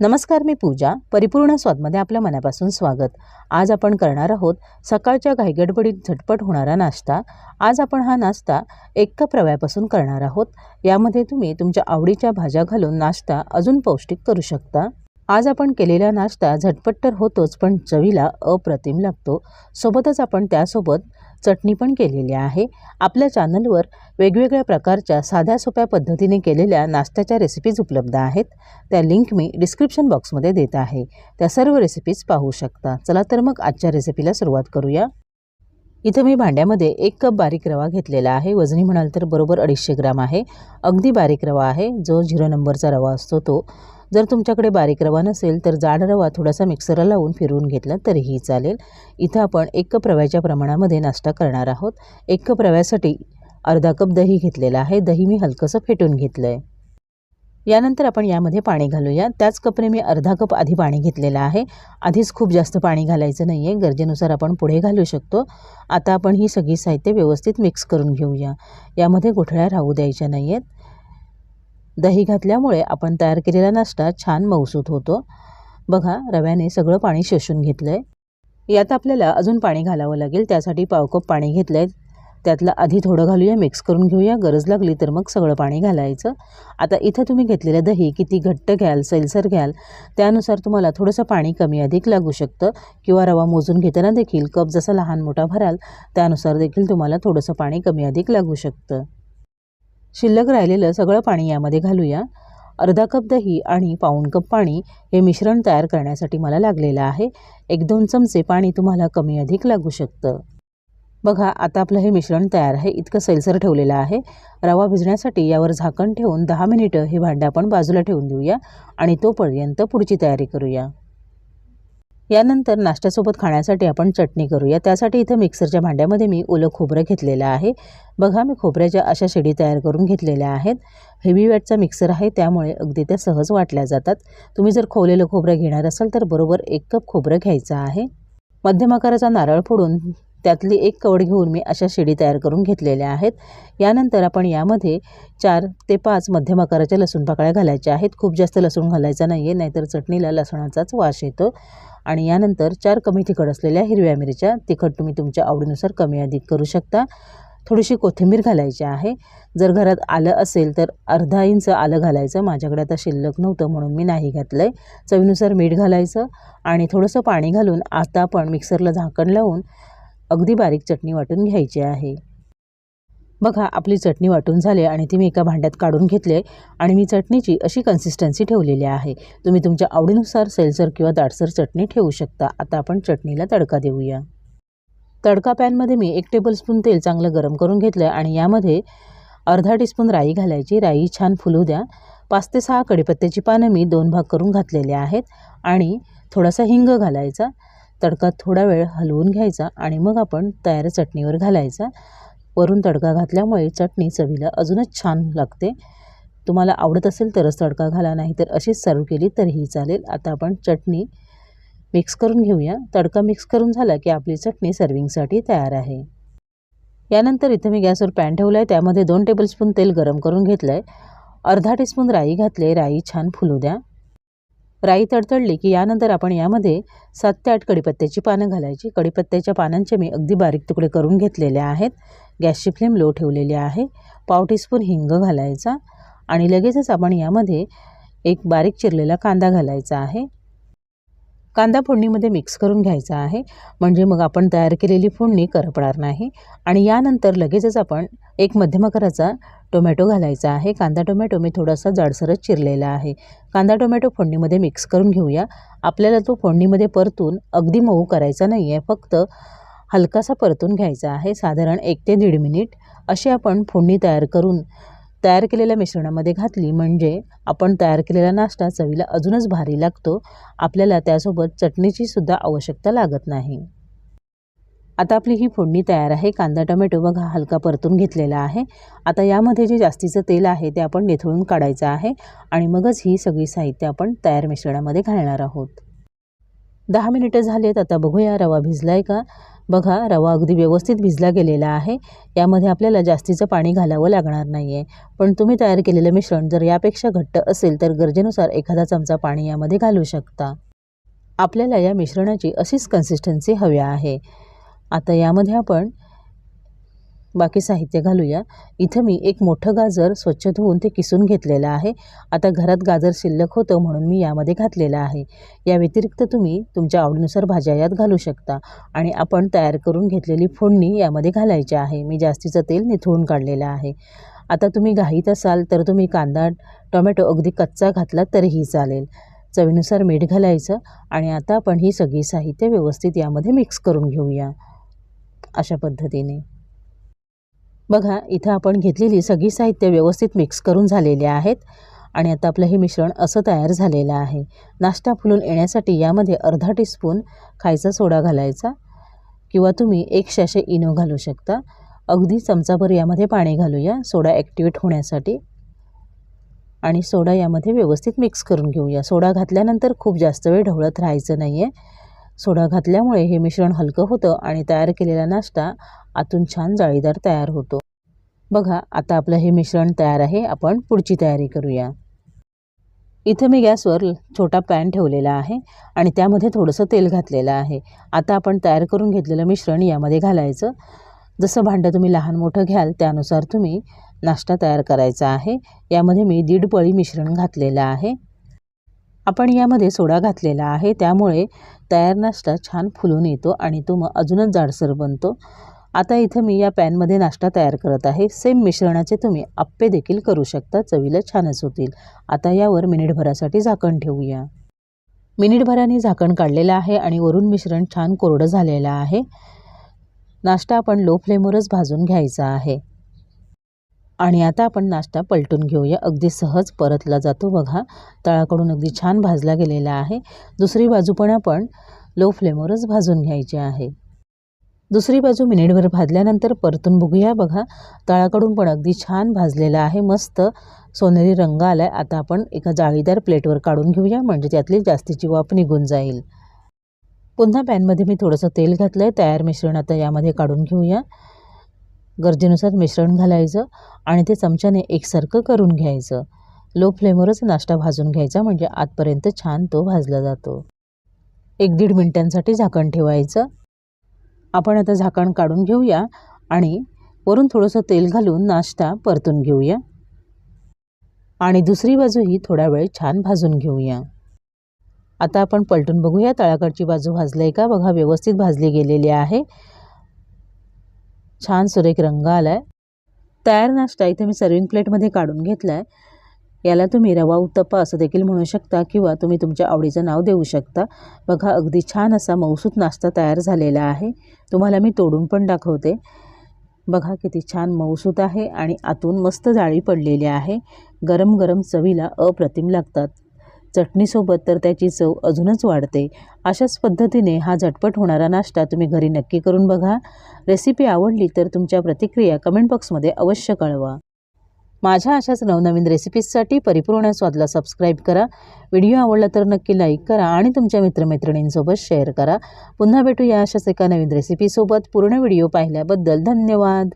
नमस्कार मी पूजा. परिपूर्ण स्वादमध्ये आपल्या मनापासून स्वागत. आज आपण करणार आहोत सकाळच्या घाईगडबडीत झटपट होणारा नाश्ता. आज आपण हा नाश्ता एक कप रव्यापासून करणार आहोत. यामध्ये तुम्ही तुमच्या आवडीच्या भाज्या घालून नाश्ता अजून पौष्टिक करू शकता. आज आपण केलेला नाश्ता झटपट तर होतोच पण चवीला अप्रतिम लागतो. सोबतच आपण त्यासोबत चटणी पण केलेली आहे. आपल्या चॅनलवर वेगवेगळ्या प्रकारच्या साध्या सोप्या पद्धतीने केलेल्या नाश्त्याच्या रेसिपीज उपलब्ध आहेत. त्या लिंक मी डिस्क्रिप्शन बॉक्समध्ये देत आहे. त्या सर्व रेसिपीज पाहू शकता. चला तर मग आजच्या रेसिपीला सुरुवात करूया. इथं मी भांड्यामध्ये एक कप बारीक रवा घेतलेला आहे. वजनी म्हणाल तर बरोबर अडीचशे ग्राम आहे. अगदी बारीक रवा आहे. जो झिरो नंबरचा रवा असतो तो. जर तुमच्याकडे बारीक रवा नसेल तर जाड रवा थोडासा मिक्सरला लावून फिरवून घेतला तरीही चालेल. इथं आपण एक कप रव्याच्या प्रमाणामध्ये नाश्ता करणार आहोत. एक कप रव्यासाठी अर्धा कप दही घेतलेला आहे. दही मी हलकंसं फेटून घेतलं आहे यानंतर आपण यामध्ये पाणी घालूया. त्याच कपने मी अर्धा कप आधी पाणी घेतलेलं आहे. आधीच खूप जास्त पाणी घालायचं नाही आहे गरजेनुसार आपण पुढे घालू शकतो. आता आपण ही सगळी साहित्य व्यवस्थित मिक्स करून घेऊया. यामध्ये गोठळ्या राहू द्यायच्या नाही आहेत दही घातल्यामुळे आपण तयार केलेला नाश्ता छान मऊसूत होतो. बघा रव्याने सगळं पाणी शोषून घेतलं आहे यात आपल्याला अजून पाणी घालावं लागेल. त्यासाठी पाव कप पाणी घेतलं आहे त्यातलं आधी थोडं घालूया मिक्स करून घेऊया. गरज लागली तर मग सगळं पाणी घालायचं. आता इथं तुम्ही घेतलेलं दही किती घट्ट घ्याल सैलसर घ्याल त्यानुसार तुम्हाला थोडंसं पाणी कमी अधिक लागू शकतं. किंवा रवा मोजून घेताना देखील कप जसा लहान मोठा भराल त्यानुसार देखील तुम्हाला थोडंसं पाणी कमी अधिक लागू शकतं. शिल्लक राहिलेलं सगळं पाणी यामध्ये घालूया. अर्धा कप दही आणि पाऊण कप पाणी हे मिश्रण तयार करण्यासाठी मला लागलेलं आहे. एक दोन चमचे पाणी तुम्हाला कमी अधिक लागू शकतं. बघा आता आपलं हे मिश्रण तयार आहे. इतकं सैलसर ठेवलेलं आहे. रवा भिजण्यासाठी यावर झाकण ठेवून दहा मिनिटं हे भांडं आपण बाजूला ठेवून देऊया आणि तोपर्यंत पुढची तयारी करूया. यानंतर नाश्त्यासोबत खाण्यासाठी आपण चटणी करूया. त्यासाठी इथं मिक्सरच्या भांड्यामध्ये मी ओलं खोबरं घेतलेलं आहे. बघा मी खोबऱ्याच्या अशा शेडी तयार करून घेतलेल्या आहेत. हेवी वॅटचा मिक्सर आहे त्यामुळे अगदी त्या सहज वाटल्या जातात. तुम्ही जर खोवलेलं खोबरं घेणार असाल तर बरोबर एक कप खोबरं घ्यायचं आहे. मध्यम आकाराचा नारळ फोडून त्यातली एक कवड घेऊन मी अशा शेडी तयार करून घेतलेल्या आहेत. यानंतर आपण यामध्ये चार ते पाच मध्यम आकाराच्या लसूण पाकळ्या घालायच्या आहेत. खूप जास्त लसूण घालायचा नाही आहे नाहीतर चटणीला लसणाचाच वास येतो. आणि यानंतर चार कमी तिखट असलेल्या हिरव्या मिरच्या तिखट तुम्ही तुमच्या आवडीनुसार कमी अधिक करू शकता. थोडीशी कोथिंबीर घालायची आहे. जर घरात आलं असेल तर अर्धा इंच आलं घालायचं. माझ्याकडे आता शिल्लक नव्हतं म्हणून मी नाही घातलं आहे चवीनुसार मीठ घालायचं आणि थोडंसं पाणी घालून आता आपण मिक्सरला झाकण लावून अगदी बारीक चटणी वाटून घ्यायची आहे. बघा आपली चटणी वाटून झाली आणि ती मी एका भांड्यात काढून घेतली आणि मी चटणीची अशी कन्सिस्टन्सी ठेवलेली आहे. तुम्ही तुमच्या आवडीनुसार सेलसर किंवा दाटसर चटणी ठेवू शकता. आता आपण चटणीला तडका देऊया. तडका पॅनमध्ये मी एक टेबलस्पून तेल चांगलं गरम करून घेतलं आणि यामध्ये अर्धा टीस्पून राई घालायची. राई छान फुलू द्या. पाच ते सहा कडीपत्त्याची पानं मी दोन भाग करून घातलेले आहेत आणि थोडासा हिंग घालायचा. तडका थोडा वेळ हलवून घ्यायचा आणि मग आपण तयार चटणीवर घालायचा. वरून तडका घातल्यामुळे चटणी चवीला अजूनच छान लागते. तुम्हाला आवडत असेल तरच तडका घाला नाही तर अशीच सर्व केली तरीही चालेल. आता आपण चटणी मिक्स करून घेऊया. तडका मिक्स करून झाला की आपली चटणी सर्विंगसाठी तयार आहे. यानंतर इथं मी गॅसवर पॅन ठेवलं आहे त्यामध्ये दोन टेबलस्पून तेल गरम करून घेतलं आहे अर्धा टीस्पून राई घातले. राई छान फुलू द्या. राई तडतडली की यानंतर आपण यामध्ये सात ते आठ कडीपत्त्याची पानं घालायची. कडीपत्त्याच्या पानांचे मी अगदी बारीक तुकडे करून घेतलेले आहेत. गॅसची फ्लेम लो ठेवलेली आहे. पाव टीस्पून हिंग घालायचा आणि लगेचच आपण यामध्ये एक बारीक चिरलेला कांदा घालायचा आहे. कांदा फोडणीमध्ये मिक्स करून घ्यायचा आहे. म्हणजे मग आपण तयार केलेली फोडणी करपणार नाही. आणि यानंतर लगेचच आपण एक मध्यम आकाराचा टोमॅटो घालायचा आहे. कांदा टोमॅटो मी थोडासा जाडसरच चिरलेला आहे. कांदा टोमॅटो फोडणीमध्ये मिक्स करून घेऊया. आपल्याला तो फोडणीमध्ये परतून अगदी मऊ करायचा नाही आहे. फक्त हलकासा परतून घ्यायचा आहे. साधारण एक ते दीड मिनिट अशी आपण फोडणी तयार करून तयार केलेल्या मिश्रणामध्ये घातली. म्हणजे आपण तयार केलेला नाश्ता चवीला अजूनच भारी लागतो. आपल्याला त्यासोबत चटणीची सुद्धा आवश्यकता लागत नाही. आता आपली ही फोडणी तयार आहे. कांदा टोमॅटो बघा हलका परतून घेतलेला आहे. आता यामध्ये जे जास्तीचं तेल आहे ते आपण निथळून काढायचं आहे आणि मगच ही सगळी साहित्य आपण तयार मिश्रणामध्ये घालणार आहोत. दहा मिनिटं झालेत. आता बघूया रवा भिजलाय का? बघा रवा अगदी व्यवस्थित भिजला गेलेला आहे. यामध्ये आपल्याला जास्तीचं पाणी घालावं लागणार नाही आहे पण तुम्ही तयार केलेलं मिश्रण जर यापेक्षा घट्ट असेल तर गरजेनुसार एखादा चमचा पाणी यामध्ये घालू शकता. आपल्याला या मिश्रणाची अशीच कन्सिस्टन्सी हवी आहे. आता यामध्ये आपण बाकी साहित्य घालूया. इथं मी एक मोठं गाजर स्वच्छ धुवून ते किसून घेतलेलं आहे. आता घरात गाजर शिल्लक होतं म्हणून मी यामध्ये घातलेलं आहे. या व्यतिरिक्त तुम्ही तुमच्या आवडीनुसार भाज्या यात घालू शकता आणि आपण तयार करून घेतलेली फोडणी यामध्ये घालायची आहे. मी जास्तीचं तेल निथळून काढलेलं आहे. आता तुम्ही घाईत असाल तर तुम्ही कांदा टोमॅटो अगदी कच्चा घातला तरीही चालेल. चवीनुसार मीठ घालायचं आणि आता आपण ही सगळी साहित्य व्यवस्थित यामध्ये मिक्स करून घेऊया. अशा पद्धतीने. बघा इथं आपण घेतलेली सगळी साहित्य व्यवस्थित मिक्स करून झालेले आहेत. आणि आता आपलं हे मिश्रण असं तयार झालेलं आहे. नाश्ता फुलून येण्यासाठी यामध्ये अर्धा टीस्पून खायचा सोडा घालायचा किंवा तुम्ही एक शॅशे इनो घालू शकता. अगदी चमचाभर यामध्ये पाणी घालूया सोडा ॲक्टिवेट होण्यासाठी. आणि सोडा यामध्ये व्यवस्थित मिक्स करून घेऊया. सोडा घातल्यानंतर खूप जास्त वेळ ढवळत राहायचं नाही आहे सोडा घातल्यामुळे हे मिश्रण हलकं होतं आणि तयार केलेला नाश्ता आतून छान जाळीदार तयार होतो. बघा आता आपलं हे मिश्रण तयार आहे. आपण पुढची तयारी करूया. इथं मी गॅसवर छोटा पॅन ठेवलेला आहे आणि त्यामध्ये थोडंसं तेल घातलेलं आहे. आता आपण तयार करून घेतलेलं मिश्रण यामध्ये घालायचं. जसं भांडं तुम्ही लहान मोठं घ्याल त्यानुसार तुम्ही नाश्ता तयार करायचा आहे. यामध्ये मी दीड पळी मिश्रण घातलेलं आहे. आपण यामध्ये सोडा घातलेला आहे. त्यामुळे तयार नाश्ता छान फुलून येतो आणि तो मग अजूनच जाडसर बनतो. आता इथं मी या पॅनमध्ये नाश्ता तयार करत आहे. सेम मिश्रणाचे तुम्ही आप्पे देखील करू शकता. चवीला छानच होतील. आता यावर मिनिटभरासाठी झाकण ठेवूया. मिनिटभराने झाकण काढलेलं आहे आणि वरून मिश्रण छान कोरडं झालेलं आहे. नाश्ता आपण लो फ्लेमवरच भाजून घ्यायचा आहे. आणि आता आपण नाश्ता पलटून घेऊया. अगदी सहज परतला जातो बघा. तळाकडून अगदी छान भाजला गेलेला आहे. दुसरी बाजू पण आपण लो फ्लेमवरच भाजून घ्यायची आहे. दुसरी बाजू मिनिटभर भाजल्यानंतर परतून बघूया बघा. तळाकडून पण अगदी छान भाजलेला आहे. मस्त सोनेरी रंग आला आहे आता आपण एका जाळीदार प्लेटवर काढून घेऊया. म्हणजे त्यातली जास्तीची वाफ निघून जाईल. पुन्हा पॅनमध्ये मी थोडंसं तेल घातलं आहे तयार मिश्रण आता यामध्ये काढून घेऊया. गरजेनुसार मिश्रण घालायचं आणि ते चमच्याने एकसारखं करून घ्यायचं. लो फ्लेमवरच नाश्ता भाजून घ्यायचा म्हणजे आतपर्यंत छान तो भाजला जातो. एक दीड मिनटांसाठी झाकण ठेवायचं. आपण आता झाकण काढून घेऊया आणि वरून थोडंसं तेल घालून नाश्ता परतून घेऊया. आणि दुसरी बाजूही थोडा वेळ छान भाजून घेऊया. आता आपण पलटून बघूया तळाकडची बाजू भाजली आहे का? बघा व्यवस्थित भाजली गेलेली आहे. छान सुरेख रंग आला आहे तयार नाश्ता इथे मी सर्विंग प्लेटमध्ये काढून घेतला आहे याला तुम्ही रवा उत्तप्पा असं देखील म्हणू शकता किंवा तुम्ही तुमच्या आवडीचं नाव देऊ शकता. बघा अगदी छान असा मौसूत नाश्ता तयार झालेला आहे. तुम्हाला मी तोडून पण दाखवते. बघा किती छान मौसूत आहे आणि आतून मस्त जाळी पडलेली आहे. गरम गरम चवीला अप्रतिम लागतात. चटणीसोबत तर त्याची चव अजूनच वाढते. अशाच पद्धतीने हा झटपट होणारा नाश्ता तुम्ही घरी नक्की करून बघा. रेसिपी आवडली तर तुमच्या प्रतिक्रिया कमेंट बॉक्समध्ये अवश्य कळवा. माझ्या अशाच नवनवीन रेसिपीजसाठी परिपूर्ण स्वादला सबस्क्राईब करा. व्हिडिओ आवडला तर नक्की लाईक करा आणि तुमच्या मित्रमैत्रिणींसोबत शेअर करा. पुन्हा भेटूया अशाच एका नवीन रेसिपीसोबत. पूर्ण व्हिडिओ पाहिल्याबद्दल धन्यवाद.